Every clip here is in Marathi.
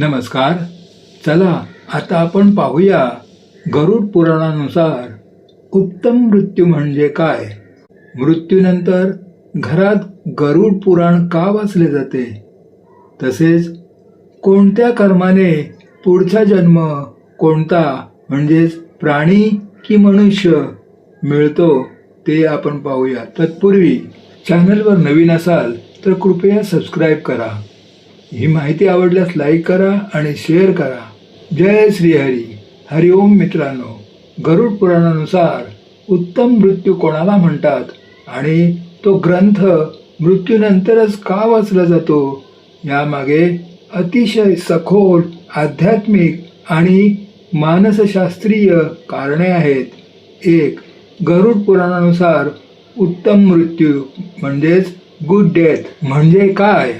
नमस्कार. चला आता आपण पाहूया गरुड पुराणानुसार उत्तम मृत्यू म्हणजे काय? मृत्यूनंतर घरात गरुड पुराण का वाचले जाते? तसेच कोणत्या कर्माने पुढचा जन्म कोणता म्हणजेच प्राणी की मनुष्य मिळतो ते आपण पाहूया. तत्पूर्वी चॅनलवर नवीन असाल तर कृपया सबस्क्राईब करा. ही माहिती आवडल्यास लाईक करा आणि शेअर करा. जय श्रीहरी. हरिओम मित्रांनो. गरुड पुराणानुसार उत्तम मृत्यू कोणाला म्हणतात? आणि तो ग्रंथ मृत्यूनंतरच का वाचला जातो? यामागे अतिशय सखोल आध्यात्मिक आणि मानसशास्त्रीय कारणे आहेत. एक गरुड पुराणानुसार उत्तम मृत्यू म्हणजेच गुड डेथ म्हणजे काय?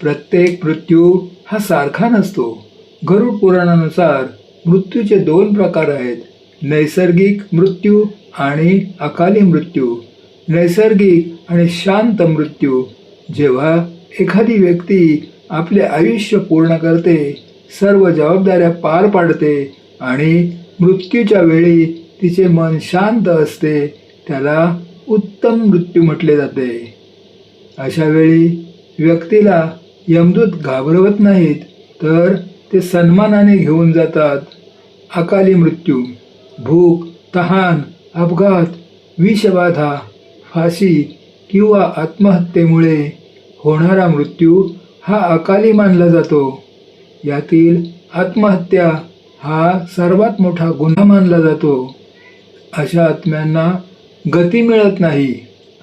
प्रत्येक मृत्यू हा सारखा नसतो. गरुड पुराणानुसार मृत्यूचे दोन प्रकार आहेत. नैसर्गिक मृत्यू आणि अकाली मृत्यू. नैसर्गिक आणि शांत मृत्यू. जेव्हा एखादी व्यक्ती आपले आयुष्य पूर्ण करते सर्व जबाबदाऱ्या पार पाडते आणि मृत्यूच्या वेळी तिचे मन शांत असते त्याला उत्तम मृत्यू म्हटले जाते. अशा वेळी व्यक्तीला यमदूत घाबरवत नाहीत तर ते सन्मानाने घेऊन जातात. अकाली मृत्यू भूक तहान अपघात विषबाधा फाशी किंवा आत्महत्येमुळे होणारा मृत्यू हा अकाली मानला जातो. यातील आत्महत्या हा सर्वात मोठा गुन्हा मानला जातो. अशा आत्म्यांना गती मिळत नाही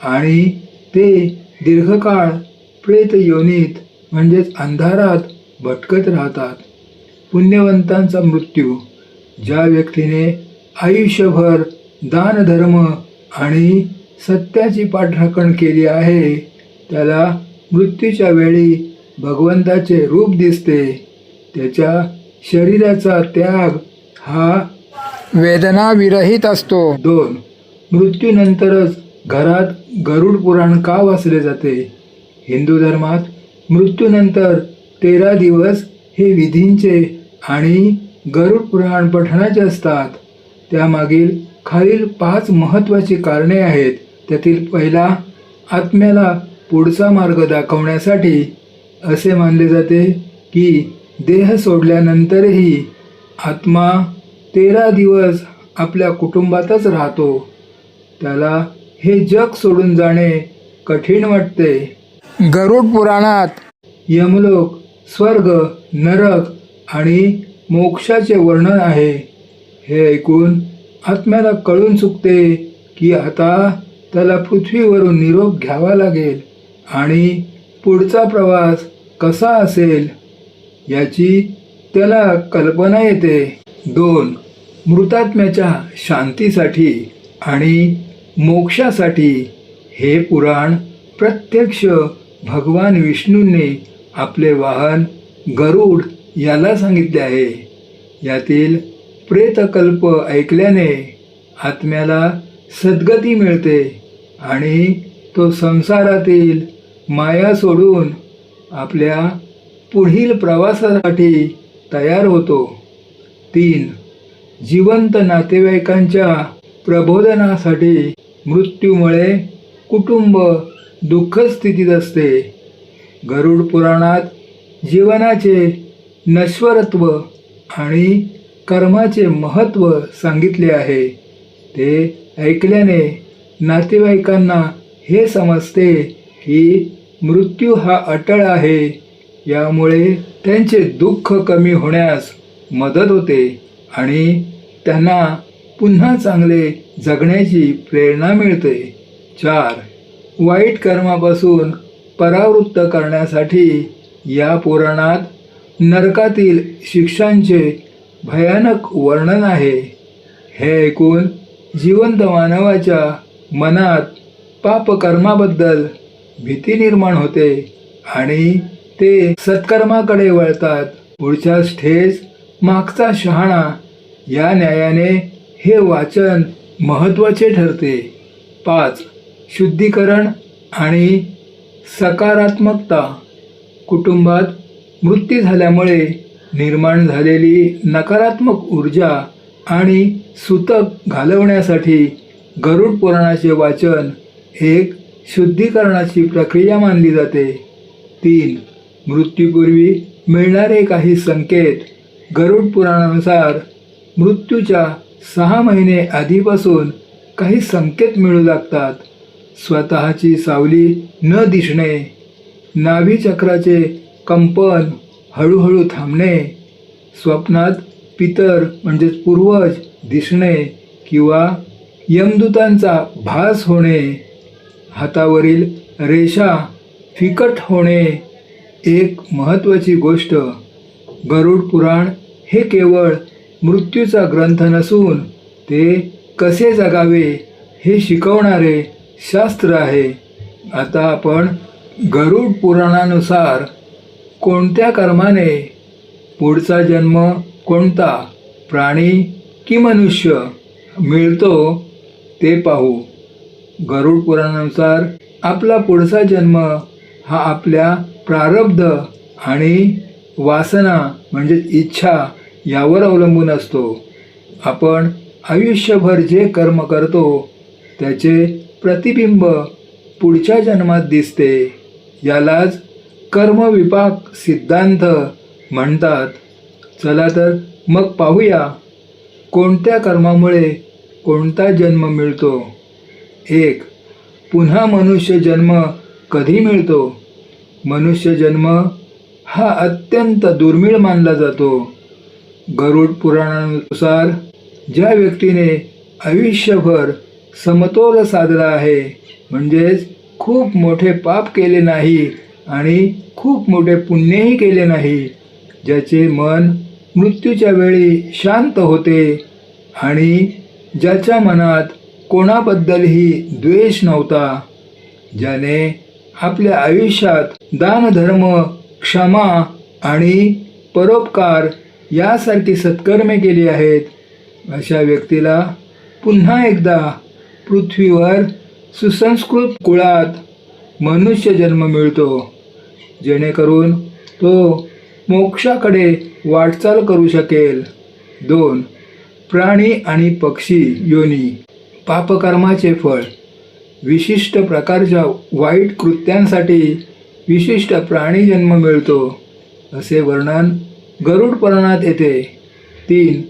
आणि ते दीर्घकाळ प्रेत योनीत म्हणजेच अंधारात भटकत राहतात. पुण्यवंतांचा मृत्यू ज्या व्यक्तीने आयुष्यभर दानधर्म आणि सत्याची पाठराखण केली आहे त्याला मृत्यूच्या वेळी भगवंताचे रूप दिसते. त्याच्या शरीराचा त्याग हा वेदनाविरहित असतो. दोन मृत्यूनंतरच घरात गरुड पुराण का वाचले जाते? हिंदू धर्मात मृत्यूनंतर तेरा दिवस हे विधींचे आणि गरुड पुराण पठणाचे असतात. त्यामागील खालील पाच महत्त्वाची कारणे आहेत. त्यातील पहिला आत्म्याला पुढचा मार्ग दाखवण्यासाठी असे मानले जाते की देह सोडल्यानंतरही आत्मा तेरा दिवस आपल्या कुटुंबातच राहतो. त्याला हे जग सोडून जाणे कठीण वाटते. गरुड पुराणात. यमलोक स्वर्ग नरक आणि मोक्षाचे वर्णन आहे. हे ऐकून आत्म्याला कळून चुकते की आता त्याला पृथ्वीवरून निरोप घ्यावा लागेल आणि पुढचा प्रवास कसा असेल याची त्याला कल्पना येते. दोन मृतात्म्याच्या शांतीसाठी आणि मोक्षासाठी हे पुराण प्रत्यक्ष भगवान विष्णूंनी आपले वाहन गरुड याला सांगितले आहे. यातील प्रेतकल्प ऐकल्याने आत्म्याला सद्गती मिळते आणि तो संसारातील माया सोडून आपल्या पुढील प्रवासासाठी तयार होतो. तीन जिवंत नातेवाईकांच्या प्रबोधनासाठी मृत्यूमुळे कुटुंब दुःख स्थितीत असते. गरुड पुराणात जीवनाचे नश्वरत्व आणि कर्माचे महत्त्व सांगितले आहे. ते ऐकल्याने नातेवाईकांना हे समजते की मृत्यू हा अटळ आहे यामुळे त्यांचे दुःख कमी होण्यास मदत होते आणि त्यांना पुन्हा चांगले जगण्याची प्रेरणा मिळते. चार वाईट कर्मापासून परावृत्त करण्यासाठी या पुराणात नरकातील शिक्षांचे भयानक वर्णन आहे. हे ऐकून जिवंत मानवाच्या मनात पापकर्माबद्दल भीती निर्माण होते आणि ते सत्कर्माकडे वळतात. पुढच्या ठेस मागचा शहाणा या न्यायाने हे वाचन महत्त्वाचे ठरते. पाच शुद्धीकरण आणि सकारात्मकता कुटुंबात मृत्यू झाल्यामुळे निर्माण झालेली नकारात्मक ऊर्जा आणि सुतक घालवण्यासाठी गरुड पुराणाचे वाचन एक शुद्धीकरणाची प्रक्रिया मानली जाते. तीन मृत्यूपूर्वी मिळणारे काही संकेत गरुड पुराणानुसार मृत्यूच्या सहा महिने आधीपासून काही संकेत मिळू लागतात. स्वतःची सावली न दिसणे नाभीचक्राचे कंपन हळूहळू थांबणे स्वप्नात पितर म्हणजेच पूर्वज दिसणे किंवा यमदूतांचा भास होणे हातावरील रेषा फिकट होणे एक महत्त्वाची गोष्ट. गरुड पुराण हे केवळ मृत्यूचा ग्रंथ नसून ते कसे जगावे हे शिकवणारे शास्त्र आहे. आता आपण गरुड पुराणानुसार कोणत्या कर्माने पुढचा जन्म कोणता प्राणी की मनुष्य मिळतो ते पाहू. गरुड पुराणानुसार आपला पुढचा जन्म हा आपल्या प्रारब्ध आणि वासना म्हणजे इच्छा यावर अवलंबून असतो. आपण आयुष्यभर जे कर्म करतो त्याचे प्रतिबिंब पुढच्या जन्मात दिसते. यालाच कर्मविपाक सिद्धांत म्हणतात. चला तर मग पाहूया कोणत्या कर्मामुळे कोणता जन्म मिळतो. एक पुन्हा मनुष्य जन्म कधी मिळतो? मनुष्य जन्म हा अत्यंत दुर्मिळ मानला जातो. गरुड पुराणानुसार ज्या व्यक्तीने आयुष्यभर समतोल साधला आहे. म्हणजेच खूप मोठे पाप केले नाही आणि खूप मोठे पुण्यही केले नाही. ज्याचे मन मृत्यूच्या वेळी शांत होते आणि ज्याच्या मनात कोणाबद्दलही द्वेष नव्हता. ज्याने आपल्या आयुष्यात दानधर्म क्षमा आणि परोपकार यासारखी सत्कर्मे केली आहेत अशा व्यक्तीला पुन्हा एकदा पृथ्वीवर सुसंस्कृत कुळात मनुष्य जन्म मिळतो. जेणेकरून तो मोक्षाकडे वाटचाल करू शकेल. दोन प्राणी आणि पक्षी योनी पापकर्माचे फळ. विशिष्ट प्रकारच्या वाईट कृत्यांसाठी विशिष्ट प्राणी जन्म मिळतो. असे वर्णन गरुड पुराणात येते. तीन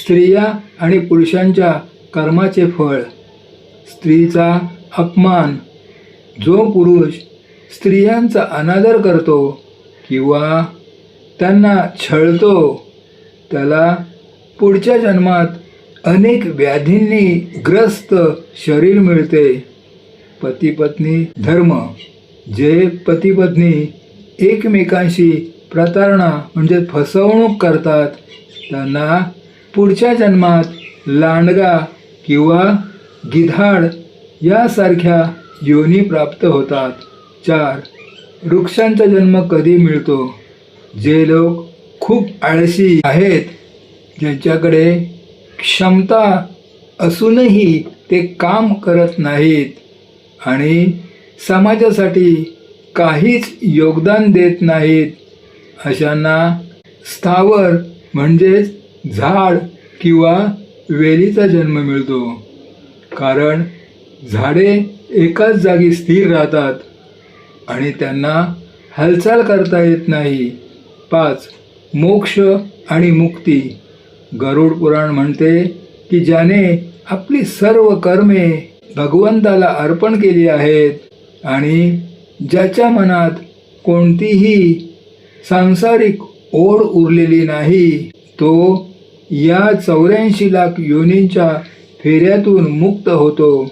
स्त्रिया आणि पुरुषांच्या कर्माचे फळ. स्त्रीचा अपमान. जो पुरुष स्त्रियांचा अनादर करतो किंवा त्यांना छळतो त्याला पुढच्या जन्मात अनेक व्याधींनी ग्रस्त शरीर मिळते. पतीपत्नी धर्म जे पतीपत्नी एकमेकांशी प्रतारणा म्हणजे फसवणूक करतात त्यांना पुढच्या जन्मात लांडगा किंवा गिधाड यासारख्या योनी प्राप्त होतात. चार वृक्षांचा जन्म कधी मिळतो? जे लोक खूप आळशी आहेत ज्यांच्याकडे क्षमता असूनही ते काम करत नाहीत आणि समाजासाठी काहीच योगदान देत नाहीत. अशांना स्थावर म्हणजेच झाड किंवा वेलीचा जन्म मिळतो. कारण झाडे एकाच जागी स्थिर राहतात आणि त्यांना हालचाल करता येत नाही. पाच मोक्ष आणि मुक्ती. गरुड पुराण म्हणते की ज्याने आपली सर्व कर्मे भगवंताला अर्पण केली आहेत आणि ज्याच्या मनात कोणतीही सांसारिक ओढ उरलेली नाही तो या चौऱ्याऐंशी लाख योनींच्या फेऱ्यातून मुक्त होतो.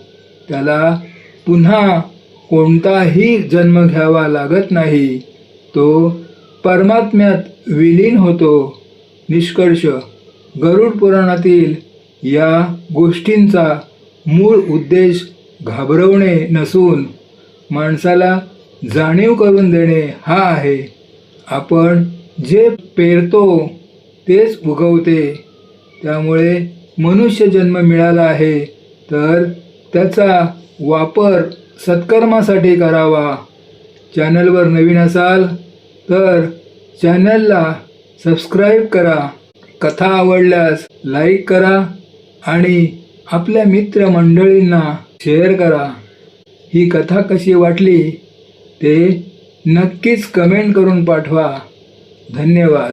त्याला पुन्हा कोणताही जन्म घ्यावा लागत नाही. तो परमात्म्यात विलीन होतो. निष्कर्ष. गरुड पुराणातील या गोष्टींचा मूळ उद्देश घाबरवणे नसून माणसाला जाणीव करून देणे हा आहे. आपण जे पेरतो तेच उगवते. त्यामुळे मनुष्य जन्म मिळाला आहे तर त्याचा वापर सत्कर्मासाठी करावा. चॅनलवर नवीन असाल तर चॅनलला सबस्क्राईब करा. कथा आवडल्यास लाईक करा आणि आपल्या मित्रमंडळींना शेअर करा. ही कथा कशी वाटली ते नक्कीच कमेंट करून पाठवा. धन्यवाद.